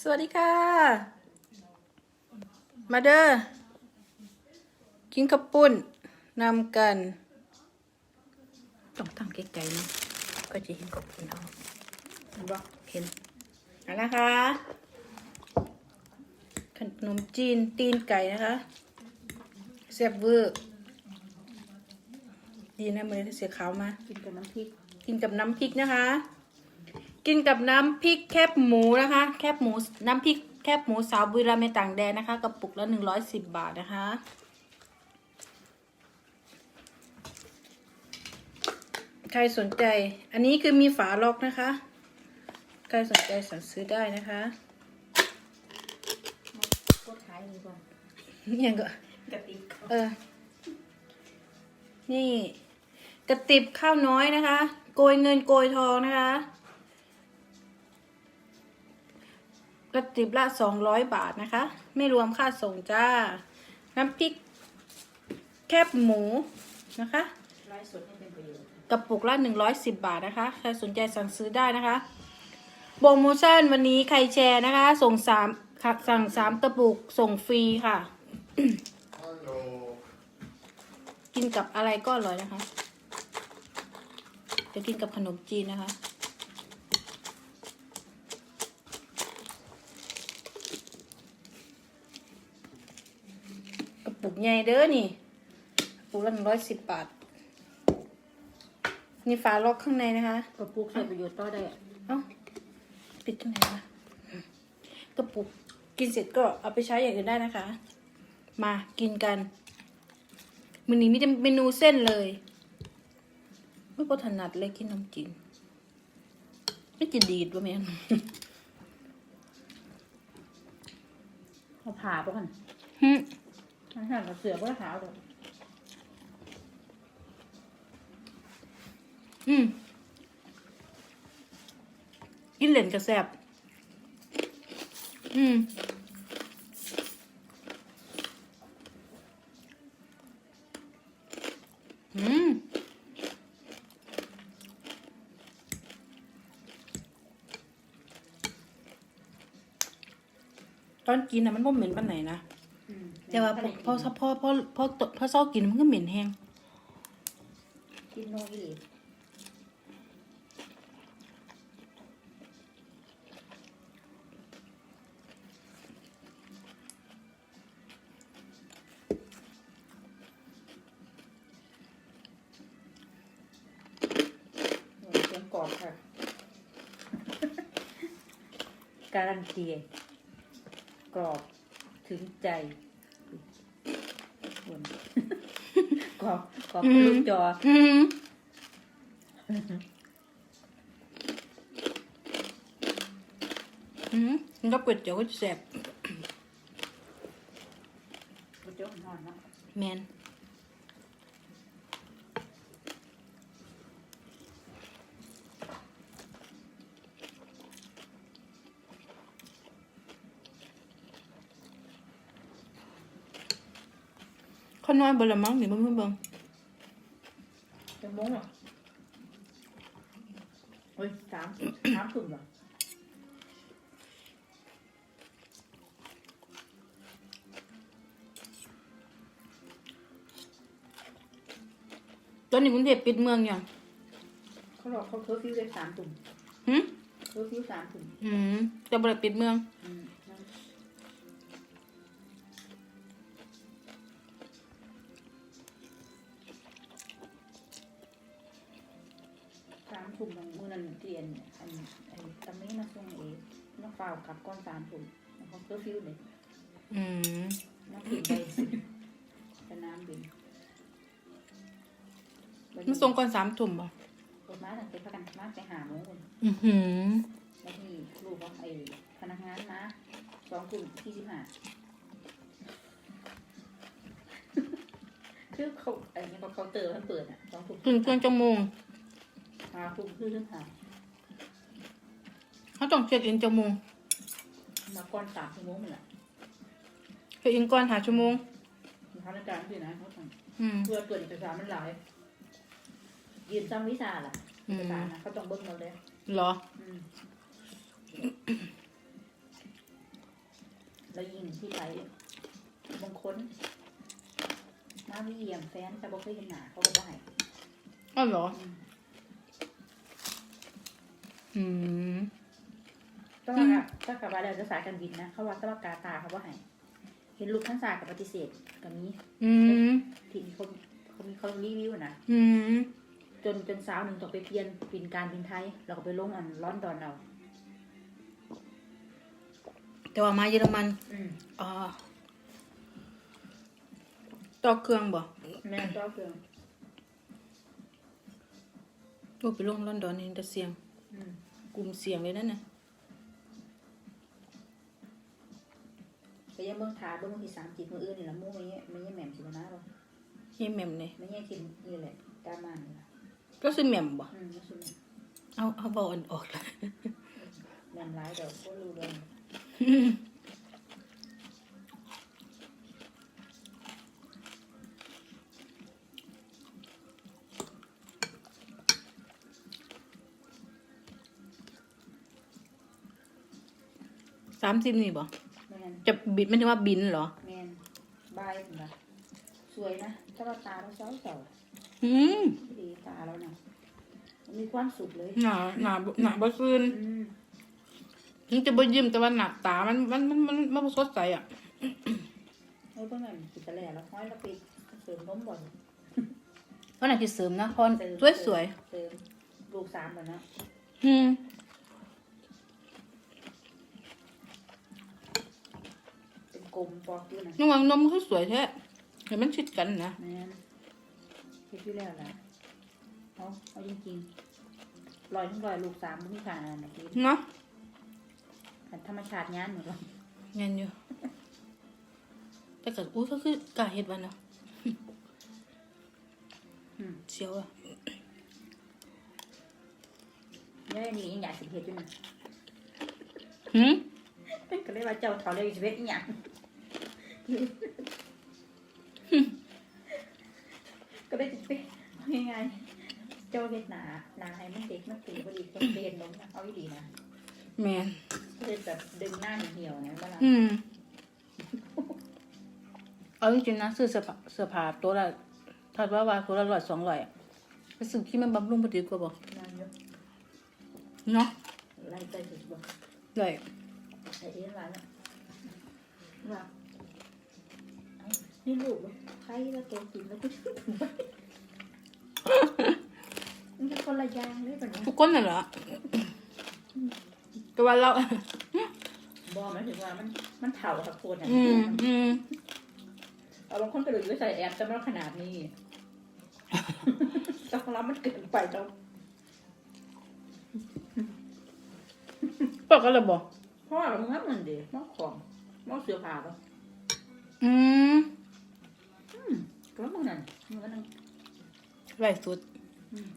สวัสดีค่ะ มาเด้อ กินข้าวปุ้นนำกัน ต้องตั้งไกลๆนะก็จะเห็นข้าวปุ้นเอาเห็นบ่เห็นเอันนะคะขนมจีนตีนไก่นะคะแซ่บเวอร์ดีนะมือนี้เสียขาวมา กินกับน้ำพริก กินกับน้ำพริกนะคะ กินกับน้ำพริกแคบหมูนะคะ แคบหมูน้ำพริกแคบหมูสาวบุรีรัมย์ในต่างแดนนะคะกระปุกละหนึ่งร้อยสิบบาทนะคะ ใครสนใจอันนี้คือมีฝาล็อกนะคะ ใครสนใจสั่งซื้อได้นะคะก็ขายดีกว่ายังก็กะติกเออนี่กระติบข้าวน้อยนะคะ โกยเงินโกยทองนะคะ กระติบละสองร้อยบาทนะคะ ไม่รวมค่าส่งจ้า น้ำพริกแคบหมูนะคะกระปุกละหนึ่งร้อยสิบบาทนะคะใครสนใจสั่งซื้อได้นะคะโปรโมชั่นวันนี้ใครแชร์นะคะ ส่งสามสั่งสามกระปุกส่งฟรีค่ะ กินกับอะไรก็อร่อยนะคะจะกินกับขนมจีนนะคะ กระ ปุกใหญ่เด้อนี่กระปุกละหนึ่งร้อยสิบบาท นี่ฝาล็อกข้างในนะคะ กระปุกใช้ประโยชน์ต่อได้อะเอ้าปิดตรงไหนวะกระปุกกินเสร็จก็เอาไปใช้อย่างอื่นได้นะคะ มากินกันมือนี้มีแต่เมนูเส้นเลยไม่ก็ถนัดเลยกินนมจีนไม่จะดีดวะแม่นเอาผ่าปะกัน หึ อาหารกับเสือก็ขาวเลยอืมกินเหล่นกระแซบอืมอืมตอนกินนะมันบ่เหม็นปานไหนนะ แต่ว่าพอพอพอพอพอพอเศร้ากินมันก็เหม็นแห้งกินโนอีหลีโอ้ยเสียงกรอบค่ะ การันตีกรอบถึงใจอุ่น กรอบกรอบทะลุจออืมอืมมันก็เป็ดเดี๋ยวก็จะแสบกระจกนอนเนาะ แมนเขาน้อยเบดละมั้งนี่เบิ่งเบิ่งเบิ่ง จะมงเหร อเฮ้ยสามสามถุงเหรอตอนนี้กรุงเทพปิดเมืองยังเขาบอกเขาเคอร์ฟิวได้สามถุงหึเคอร์ฟิวสามถุงอืมจะบ่ได้ปิดเมือง อืม ถุงของมือนั่นเตียนเนี่ยอันอันตำนี้มาส่งเองน้องเปล่ากลับก้อนสามถุงแล้วเขาเคอร์ฟิวเลยอืมน้ำผิดไปจะน้ำบินมันส่งก่อนสามทุ่มบ่รถม้าตั้งแต่พักกันมาไปหาหมูคนอือหือแล้วที่ลูกของไอ้พนักงานนะสองกลุ่มที่สิบห้าคือเขาไอ้นี่เขาเคาน์เตอร์มันเปิดอะสองกลุ่มถึงเครื่องจังมง หากลุ่มคือเรื่องหาเขาต้องเช็คอินจังมงมาก่อนสามชั่วโมงมันแหละเช็คอินก่อนหาชั่วโมงมีพนักงานที่นะเขาทอืมำเพื่อเปิดเอกสารมันหลายยืนซ้ำวิชาล่ะอืเอกมสารนะเขาต้องเบิ้งหมดเลยเหรออืมแล้วยิงที่ไปบางคนมาวิเยี่ยมแฟนแต่บ่เคยเห็นหน้าเขาก็บ่ให้อ้าวเหรอ อืมต้องว่าถ้ากับว่าแล้วจะสายการบินนะ เขาว่าตะวากาตาเขาบ่ให้เห็นลูกทั้งสายกับปฏิเสธก็มีอืมที่เขาเขามีเขารีวิวนะอืมจนจนสาวหนึ่งต้องไปเปลี่ยนบินการบินไทยแล้วก็ไปลงอันร้อนดอนเราแต่ว่ามาเยอรมันอืมอ๋อต่อเครื่องบ่แม่เจ้าเครื่องโอ้ไปลงลอนดอนนี่แต่เสียงอืม กลุ่มเสียงเลยนั่นน่ะไปยังเมืองทาเบิ่งที่สามจิตมืออื่นนี่ละหมู่ไม่เงี้ยไม่เงี้ยแหม่มสิมานะบ่เฮียแหม่มเลยไม่เงี้ยกินนี่แหละดามันนี่ล่ะก็คือแหม่มบ่อืมไม่ใช่เอาเอาเบาอันออกละแหม่มร้ายเดี๋ยวก็รู้เรื่อ สามสิบนี่บ่แม่นจะบิดไม่ถึงว่าบินเหรอแม่นบายคุณล่ะสวยนะถ้าว่าตาเราเศร้าเศร้าอืมดีตาเรานะมีความสุขเลย หนาหนาหนาบ่ซื่นอืมถึงจะบ่ยิ้มแต่ว่าหน้าตามันมันมันมันมันบ่สดใสอะเฮ้ยเพิ่งไงมันกินตะแหล่แล้วห้อยแล้วไปเสริมล้มบ่อยเพราะน่าจะเสริมนะเพราะเสริมสวยสวยเสริมลูกสามแล้วนะๆอืม กลมปอกอยู่นะน้องวางนมคือสวยแท้เห็นมันชิดกันนะแม่นคิดอยู่แล้วนะเอาเอาจริงๆลอยทั้งลอยลูกสามไม่มีขาดอะไรนะคิดเนาะขันธรรมชาติงานหมดเลยเงินอยู่ แต่ก็อู้ก็คือกล้าเฮ็ดวันเนาะอืมเสียวอะเนี่ยนี่ยังอยากสิเฮ็ดอยู่นะหืม ก็เลยว่าเจ้าถอดเลยสิเฮ็ดอีหยัง ก็เลยจะไปเอายังไงเจ้าเฮ็ดหนาหนาให้มันเด็กมันตีพอดีคนเรียนนมนะเอาอีดีนะแมนก็เลยแบบดึงหน้าเหี่ยวๆนะเวลาอืมเอาจริงๆนะซื้อเสื้อผ้าเสื้อผ้าตัวละถ้าว่าว่าตัวละร้อยสองร้อยอะไปซื้อที่มันบำรุงพอดีกว่าบ่นานอยู่เนาะไล่ใจสุดบ่ได้ไอ้เอ็นร้านอะว่าเอ้า นี่ลูกบ่ใครแล้วตัวกินแล้วก็ถึงไปมันเป็นคนละอย่างเลยปะเนี่ยทุกคนน่ะเหรอก็ว่าเรา บอหมายถึงว่ามันมันเถ่ากับคนอะอืมอืมเอาบางคนกระโดดอยู่ใส่แอบจะไม่ขนาดนี้ต้องรับมันเกินไปต้องบอกกันเลยบ่เพราะว่าเรางับมันดีมอกของมอกเสือผ่าปะอืมอื มก็มันนั่นมันก็นั่งไรสุดอืม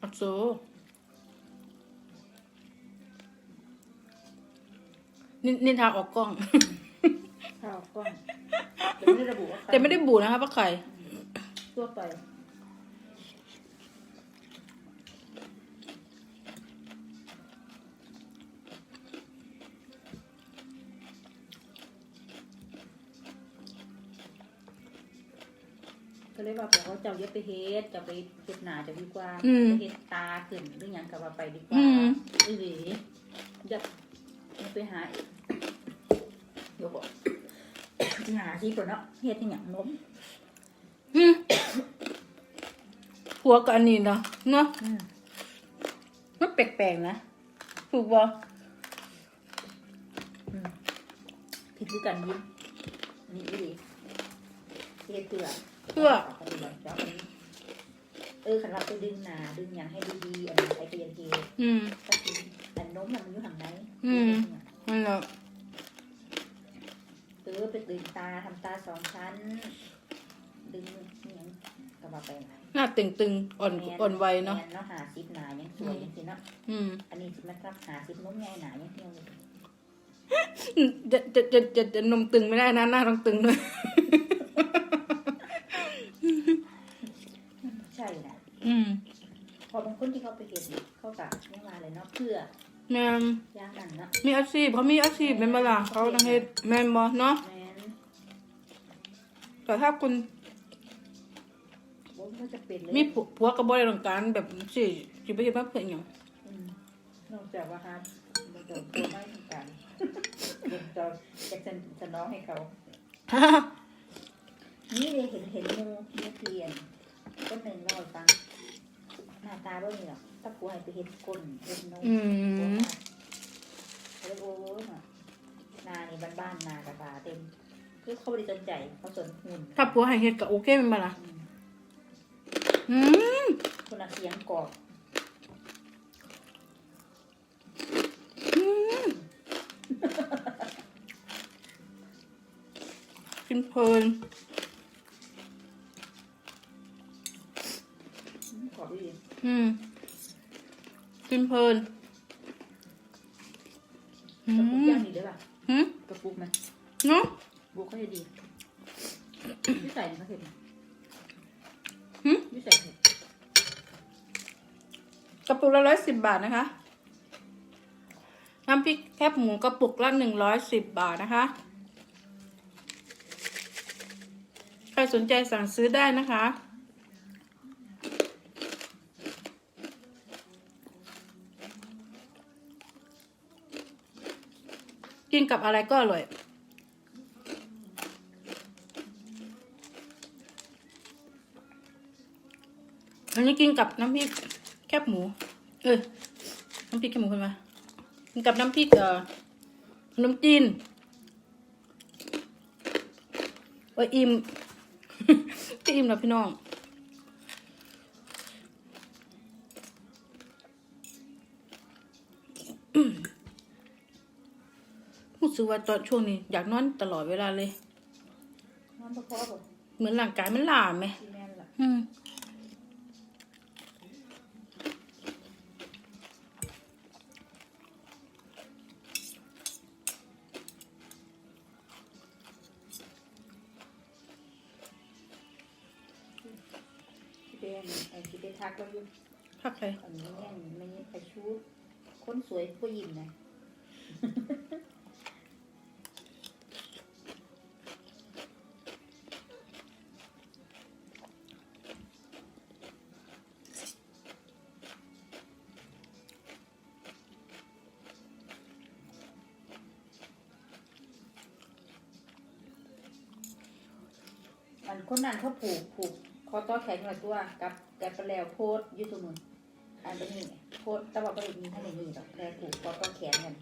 อักโซนินนินทาออกกล้อง ข้าวกล้องแต่ไม่ได้ระบุว่าใครแต่ไม่ได้บูนะคะว่าใคร ทั่วไป ก็เลยว่าบอกว่าเจ้าอย่าไปเฮ็ดจะไปเฮ็ดหนาจะดีกว่าอืม ไปเฮ็ดตาขึ้นหรือหยังก็ว่าไปดีกว่าอืมอีหลีอย่าอย่าไปหาอีกเดี๋ยวบอกหาที่ก่อนเนาะเฮ็ดที่หยังนมอืมหัวกับอันนี้เนาะเนาะอืมมันแปลกๆนะถูกบ่ผิดคือกันยิ้มนี่อีหลีเฮ็ดเพื่อ เพื่อปฏิบัติแล้วอันนี้เออขันเราไปดึงหนาดึงอย่างให้ดีๆอันนี้ใช้เปลี่ยนเทอืมก็คืออันนมน่ะมันอยู่ห่างไหนอืมนั่นแหละเออไปดึงตาทำตาสองชั้น ดึงนี่หยังก็ว่าไปไหนหน้าตึงๆอ่อนอ่อนไวเนาะแม่เนาะหาซิปหนายังสวยยังสิเนาะอืมอันนี้สิมันรับหาซิปนมใหญ่หนายังเที่ยวเลยจะจะจะจะจะนมตึงไม่ได้นะหน้าต้องตึงด้วย ใช่นะ อืมพอบางคนที่เขาไปเห็นเขากะไม่มาเลยเนาะเพื่อแม่นย่างนั่นเนาะมีอาชีพเขามีอาชีพเป็นบ่ล่ะเขาต้องเฮ็ดแม่นบ่เนาะแม่นแต่ถ้าคุณบ่มันจะเป็นเลยมีผัวผัวก็บ่ได้ต้องการแบบสิสิไปเฮ็ดมาเพื่อหยังอืมนอกจากว่าครับมันจะตัวไม่ทำการมันจะจะสนสนองให้เขา นี่เลยเห็นเห็นงูงูเปลี่ยนก็หนึ่งเล่าให้ฟัง หน้าตาบ่มีหรอกถ้ากูให้ไปเห็นก้นเห็นนมอืมเขาเลยโอ้ยเนาะนานี่บ้านๆนากระตาเต็มคือเขาไม่ได้สนใจเขาสนหุ่นถ้าผัวให้เฮ็ดก็โอเคแม่นบ่ล่ะอืมอืมคนละเสียงกรอบอืมกินเพลิน อบดีอืมกินเพลินอืกระปุกมย่างดีด้วยป่ะหืมกระปุกมันเนาะบุกเขาจะดียี่ใส่เขาเห็นหืมยี่ใส่เห็ดกระปุกละร้อยสิบบาทนะคะ น้ำพริกแคบหมูกระปุกละหนึ่งร้อยสิบบาทนะคะ ใครสนใจสั่งซื้อได้นะคะ กินกับอะไรก็อร่อยอันนี้กินกับน้ำพริกแคบหมู เออ น้ำพริกแคบหมูขึ้นมากินกับน้ำพริกเอ่อขนมจีนว่าอิ่มจะอิ่มแล้วพี่น้อง สึกว่าตอนช่วงนี้ อยากนอนตลอดเวลาเลยน้ำตะเพาะแบบเหมือนร่างกายมันล้าไหมที่แม่นล่ะอืมที่เป็นไอ้ที่ไปทักเราอยู่ พักใครอันนี้แม่นไม่ไปชูดคนสวยผู้หญิงนะ อันคนนั้นเขาผูกผูกคอต่อแขนหน่อยตัวกับแกับไปแล้วโพสยืดตัวมืออันเป็นนี่โพสต์แต่ว่าก็มีให้ในนี่หรอกแต่ผูกคอต่อแขนกัน